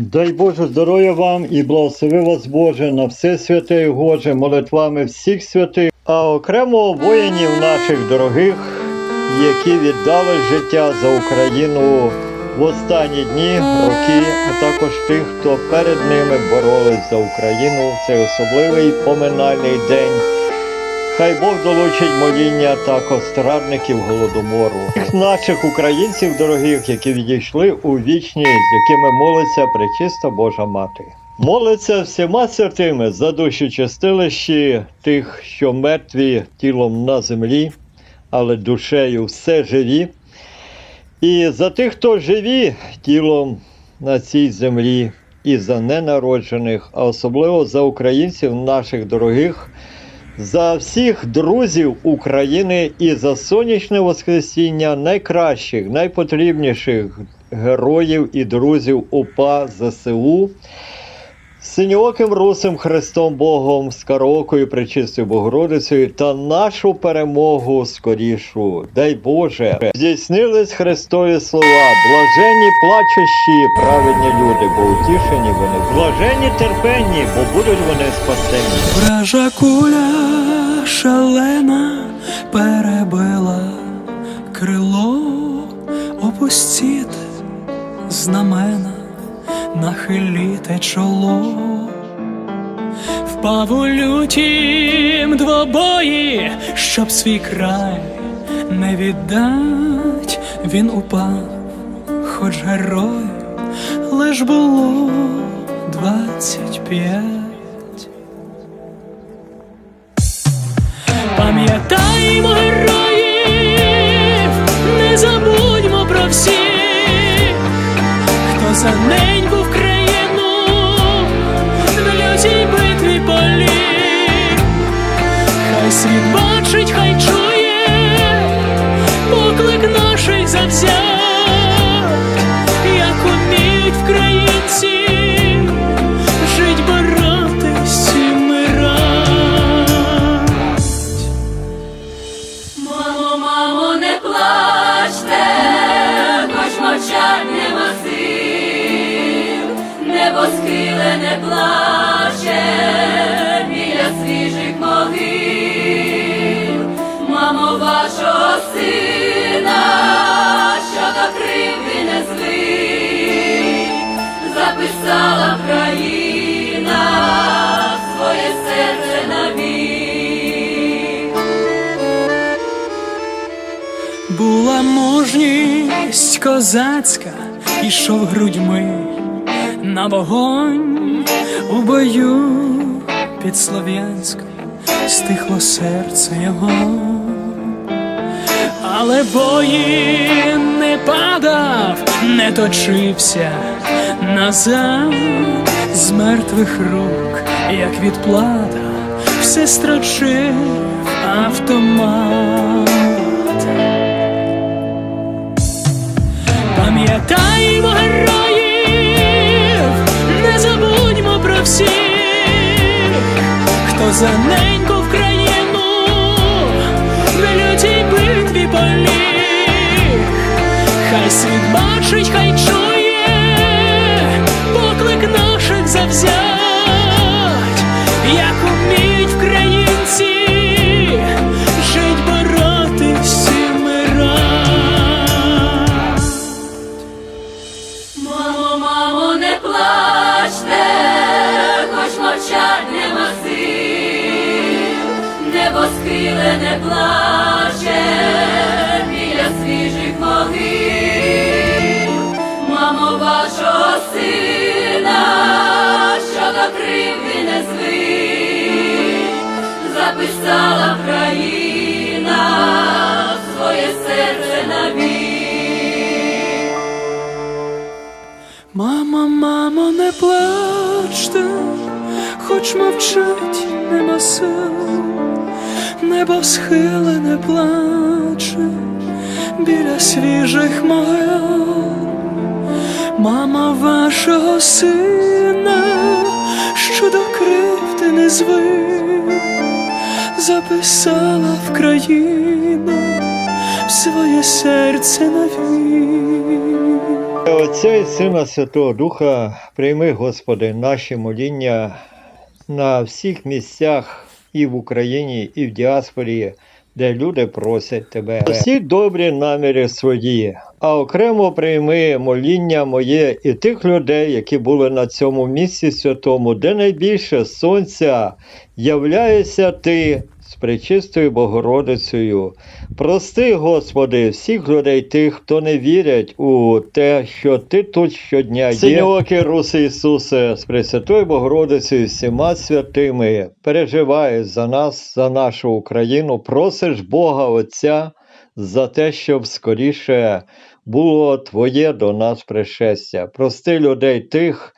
Дай Боже здоров'я вам і благослови вас Боже на все святе і Боже молитвами всіх святих, а окремо воїнів наших дорогих, які віддали життя за Україну в останні дні, роки, а також тих, хто перед ними боролись за Україну в цей особливий поминальний день. Хай Бог долучить моління також страдників голодомору, наших українців дорогих, які відійшли у вічність, якими молиться пречиста Божа Мати. Молиться всіма святими за душі чистилищі тих, що мертві тілом на землі, але душею все живі. І за тих, хто живі тілом на цій землі, і за ненароджених, а особливо за українців наших дорогих за всіх друзів України і за сонячне воскресіння найкращих, найпотрібніших героїв і друзів УПА ЗСУ. Синьоким русим Христом Богом, Скароокою, Пречистою Богородицею та нашу перемогу скорішу. Дай Боже, здійснились Христові слова, блаженні плачущі, праведні люди, бо утішені вони, блаженні терпенні, бо будуть вони спасені. Вража куля шалена перебила крило, опустіте знамена, нахиліте чоло. Впав у лютім двобої, щоб свій край не віддать, він упав, хоч герою лиш було двадцять п'ять. Пам'ятаймо героїв, не забудьмо про всіх, хто за неньку світ хай мужність козацька, ішов грудьми на вогонь у бою під Слов'янськом, стихло серце його, але воїн не падав, не точився назад. З мертвих рук, як відплата, все строчив автомат. Хто за плаче біля свіжих могил, мамо вашого сина, що до кривди не злий, записала країна своє серце навік. Мама, мамо, не плачте, хоч мовчать нема сил, небо схилене плаче біля свіжих могил. Мама вашого сина, що до кривди не звик, записала в країну своє серце навік. Отця і Сина Святого Духа, прийми, Господи, наші моління на всіх місцях і в Україні, і в діаспорі, де люди просять Тебе. Всі добрі наміри свої, а окремо прийми моління моє і тих людей, які були на цьому місці святому, де найбільше сонця являєшся Ти з пречистою Богородицею. Прости, Господи, всіх людей тих, хто не вірять у те, що Ти тут щодня є. Синьоокі Руси Ісусе, з Пресвятою Богородицею, всіма святими, переживаєш за нас, за нашу Україну, просиш Бога Отця за те, щоб скоріше було Твоє до нас пришестя. Прости людей тих,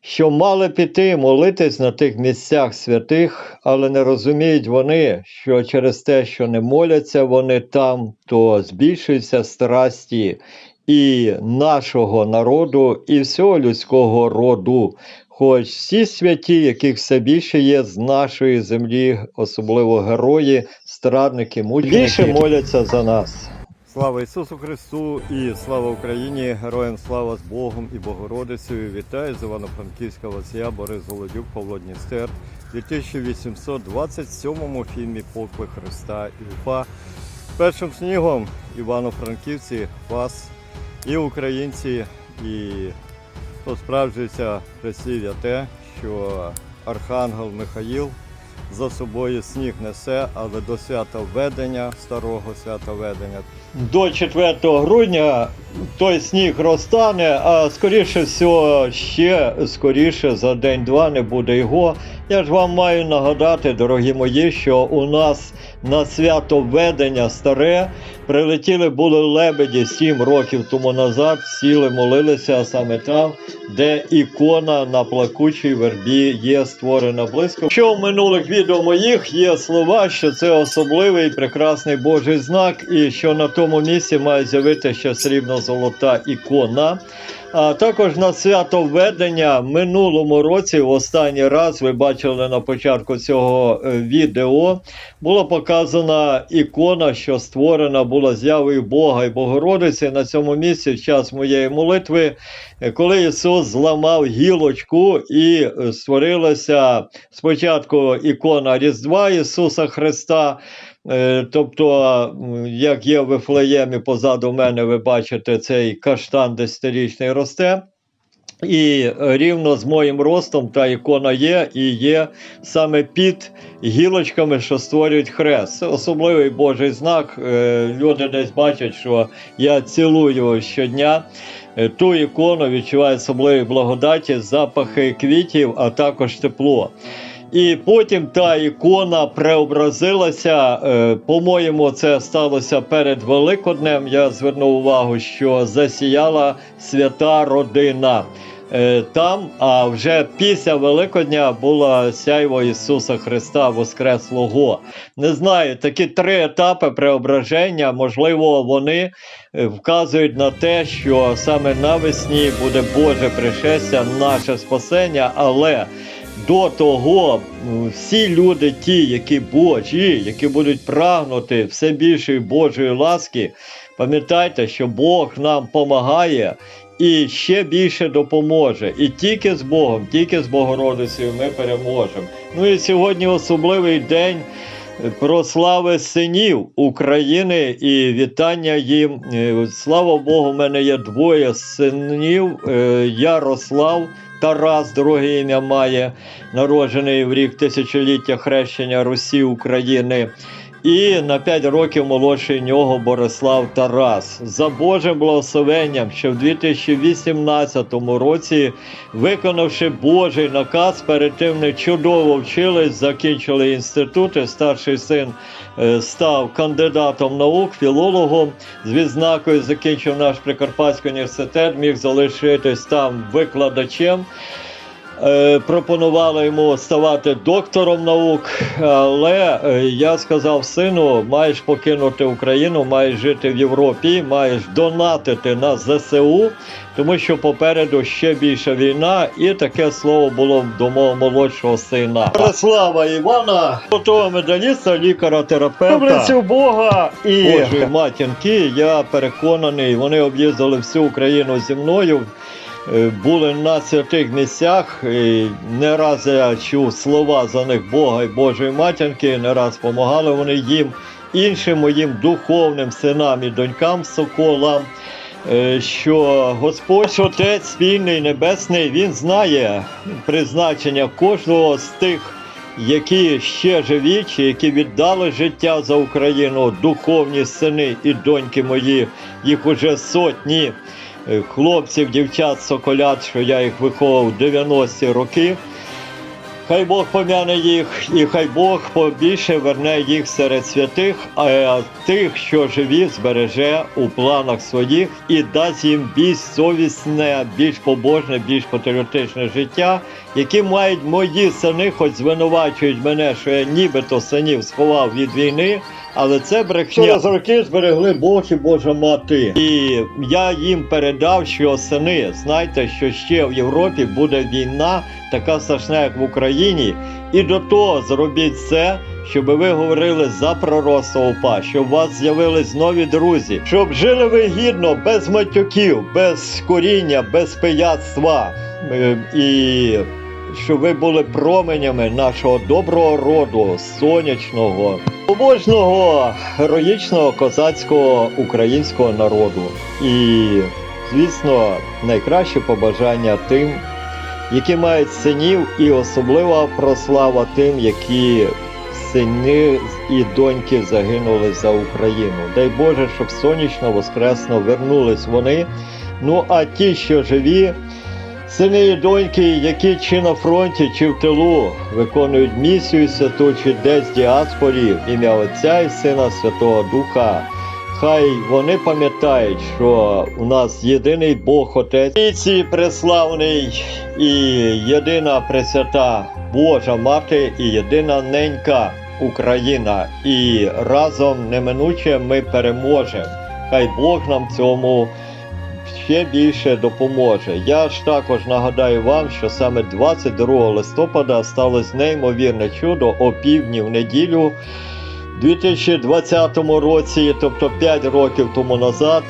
що мали піти молитись на тих місцях святих, але не розуміють вони, що через те, що не моляться вони там, то збільшуються страсті і нашого народу, і всього людського роду. Хоч всі святі, яких все більше є з нашої землі, особливо герої, страдники, мученики, більше моляться за нас. Слава Ісусу Христу і слава Україні! Героям слава з Богом і Богородицею! Вітаю з Івано-Франківська Васія Борис Голодюк, Павло Дністер в 2827 фільмі Поклик Христа і Уфа. Першим снігом Івано-Франківці, вас і українці, і посправджується прислів'я те, що Архангел Михаїл за собою сніг несе, але до свята ведення, старого свята ведення, До 4 грудня той сніг розтане, а скоріше всього, ще скоріше за день-два не буде його. Я ж вам маю нагадати, дорогі мої, що у нас на свято ведення старе прилетіли були лебеді 7 років тому назад, сіли, молилися саме там, де ікона на плакучій вербі є створена близько. Що в минулих відео моїх є слова, що це особливий прекрасний Божий знак, і що на тому місці має з'явитися срібно-золота ікона. А також на свято введення минулому році, в останній раз ви бачили на початку цього е, відео, була показана ікона, що створена була з'явою Бога і Богородиці на цьому місці в час моєї молитви, е, коли Ісус зламав гілочку і е, створилася спочатку ікона Різдва Ісуса Христа. Е, Тобто, як є в Вифлеємі позаду мене, ви бачите, цей каштан десятирічний росте. І рівно з моїм ростом та ікона є, і є саме під гілочками, що створюють хрест. Це особливий Божий знак. Е, Люди десь бачать, що я цілую щодня е, ту ікону, відчуваю особливі благодаті, запахи квітів, а також тепло. І потім та ікона преобразилася. е, По-моєму, це сталося перед Великоднем. Я звернув увагу, що засіяла свята родина. Е, Там, а вже після Великодня була сяйво Ісуса Христа Воскреслого. Не знаю, такі три етапи преображення, можливо, вони е, вказують на те, що саме навесні буде Боже пришестя, наше спасення, але до того всі люди, ті, які Божі, які будуть прагнути все більшої Божої ласки, пам'ятайте, що Бог нам допомагає і ще більше допоможе. І тільки з Богом, тільки з Богородицею ми переможемо. Ну і сьогодні особливий день. е, Прослави синів України і вітання їм. Е, Слава Богу, в мене є двоє синів. е, Ярослав Тарас, другий немає, має, народжений в рік тисячоліття хрещення Русі України. І на 5 років молодший нього Борислав Тарас. За Божим благословенням, що в 2018 році, виконавши Божий наказ, перед тим вони чудово вчились, закінчили інститути. Старший син е, став кандидатом наук, філологом. З відзнакою закінчив наш Прикарпатський університет, міг залишитись там викладачем. Е, пропонували йому ставати доктором наук, але е, я сказав сину, маєш покинути Україну, маєш жити в Європі, маєш донатити на ЗСУ, тому що попереду ще більша війна, і таке слово було до мого молодшого сина. Слава Івана, готового медаліста, лікаря-терапевта. Бога і Божої матінки. Я переконаний, вони об'їздили всю Україну зі мною. Е, були на святих місцях. і Не раз я чув слова за них Бога і Божої матінки, не раз допомагали вони їм, іншим моїм духовним синам і донькам, соколам. е, Що Господь Отець спільний небесний, він знає призначення кожного з тих, які ще живі, чи які віддали життя за Україну, духовні сини і доньки мої, їх уже сотні хлопців, дівчат, соколят, що я їх виховував 90-ті роки. Хай Бог пом'яне їх, і хай Бог побільше верне їх серед святих, а тих, що живі, збереже у планах своїх і дасть їм більш совісне, більш побожне, більш патріотичне життя, які мають мої сини, хоч звинувачують мене, що я нібито синів сховав від війни, але це брехня. Через роки зберегли Бог і Божа мати. І я їм передав, що сини, знайте, що ще в Європі буде війна, така страшна, як в Україні. І до того зробіть все, щоб ви говорили за пророцтво УПА, щоб у вас з'явились нові друзі, щоб жили ви гідно, без матюків, без коріння, без пияцтва. Е, І щоб ви були променями нашого доброго роду, сонячного, побожного, героїчного козацького українського народу. І, звісно, найкраще побажання тим, які мають синів, і особлива прослава тим, які сини і доньки загинули за Україну. Дай Боже, щоб сонячно воскресно вернулись вони. Ну а ті, що живі, сини і доньки, які чи на фронті, чи в тилу виконують місію святу, чи десь діаспорі, ім'я Отця і Сина Святого Духа. Хай вони пам'ятають, що у нас єдиний Бог Отець, преславний і єдина Пресвята Божа Мати і єдина ненька Україна. І разом неминуче ми переможемо. Хай Бог нам цьому ще більше допоможе. Я ж також нагадаю вам, що саме 22 листопада сталося неймовірне чудо о півдні в неділю. 2020 році, тобто 5 років тому назад,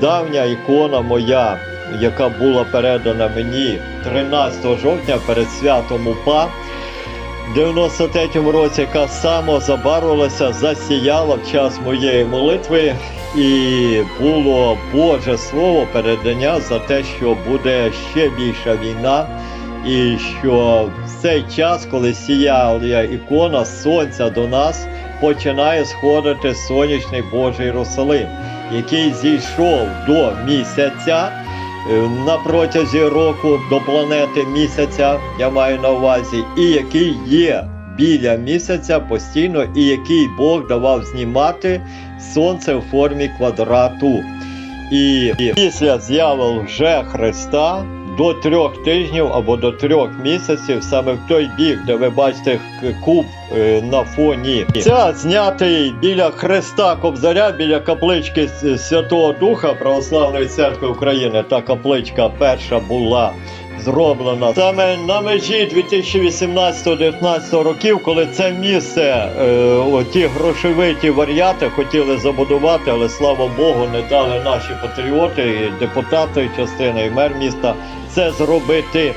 давня ікона моя, яка була передана мені 13 жовтня перед святом УПА, в 93-му році, яка самозабарвилася, засіяла в час моєї молитви, і було Боже Слово передання за те, що буде ще більша війна. І що в цей час, коли сіяла ікона сонця до нас, починає сходити сонячний Божий Єрусалим, який зійшов до місяця е, на протязі року до планети місяця, я маю на увазі, і який є біля місяця постійно, і який Бог давав знімати сонце в формі квадрату. І після з'яви вже Христа до трьох тижнів або до трьох місяців, саме в той бік, де ви бачите куб е, на фоні. Ця знятий біля Христа Кобзаря, біля каплички Святого Духа Православної церкви України. Та капличка перша була зроблена саме на межі 2018-2019 років, коли це місце е, ті грошовиті варіати хотіли забудувати, але слава Богу, не дали наші патріоти, і депутати, частина і мер міста це зробити.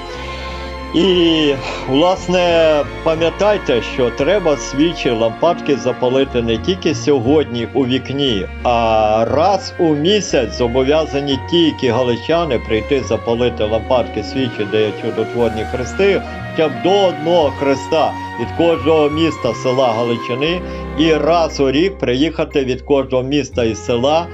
І, власне, пам'ятайте, що треба свічі лампадки запалити не тільки сьогодні у вікні, а раз у місяць зобов'язані ті, які галичани прийти запалити лампадки свічі, де є чудотворні хрести, хоча б до одного хреста від кожного міста села Галичини, і раз у рік приїхати від кожного міста і села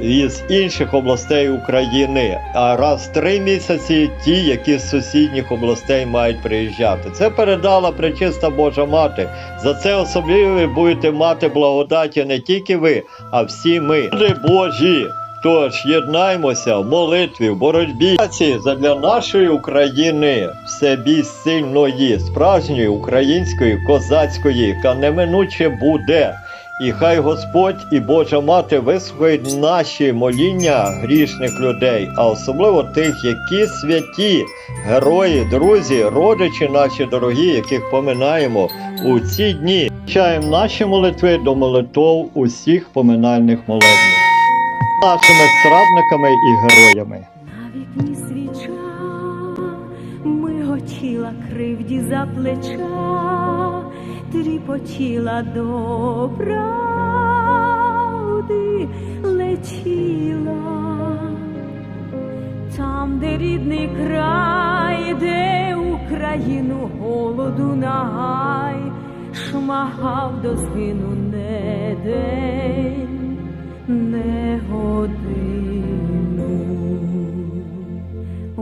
із інших областей України, а раз в три місяці ті, які з сусідніх областей мають приїжджати. Це передала пречиста Божа Мати. За це особливо будете мати благодаті не тільки ви, а всі ми. Люди Божі, Тож єднаймося в молитві, в боротьбі задля нашої України, все сильної, справжньої української, козацької, яка неминуче буде. І хай Господь і Божа Мати вислухають наші моління грішних людей, а особливо тих, які святі, герої, друзі, родичі наші дорогі, яких поминаємо у ці дні. Чаємо наші молитви до молитв усіх поминальних молебних, нашими страдниками і героями. На вікні свіча миготіла кривді за плеча, тріпотіла до правди летіла. Там, де рідний край, де Україну голоду нагай, шмагав до згину не день, не годину.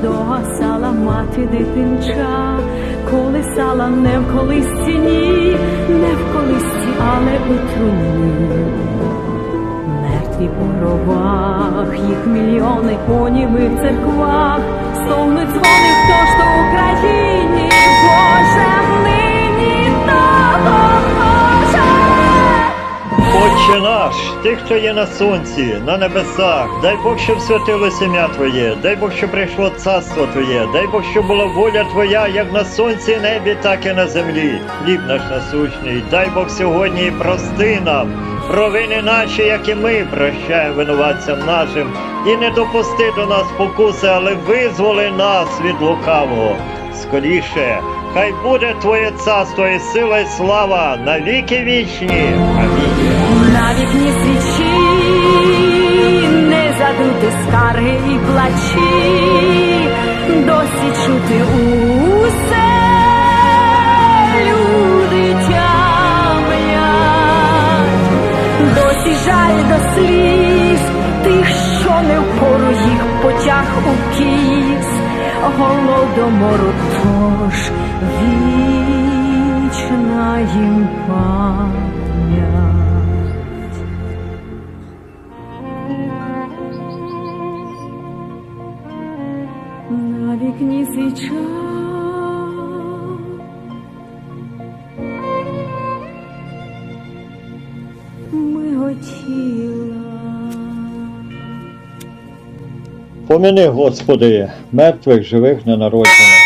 Свіча сала мати дитинча, колисала не в колисці, ні, не в колисці, але у труні. Мертві по гробах, їх мільйони поніми в церквах, стогнуть дзвони, хто ж то Україні, наш, ти, хто є на сонці, на небесах, дай Бог, щоб святилося ім'я Твоє, дай Бог, щоб прийшло царство Твоє, дай Бог, щоб була воля Твоя, як на сонці небі, так і на землі. Хліб наш насущний, дай Бог сьогодні і прости нам. Провини наші, як і ми прощаємо винуватцям нашим, і не допусти до нас покуси, але визволи нас від лукавого. Скоріше, хай буде Твоє царство і сила, і слава на віки вічні. Амінь. На свічі не задути скарги і плачі, досі чути усе люди тямлять, досі жаль до сліз тих, що не впору їх потяг у кіс, голодомору тож вічна їм пам'ять. На вікні свіча. Поміни, Господи, мертвих, живих, ненароджених.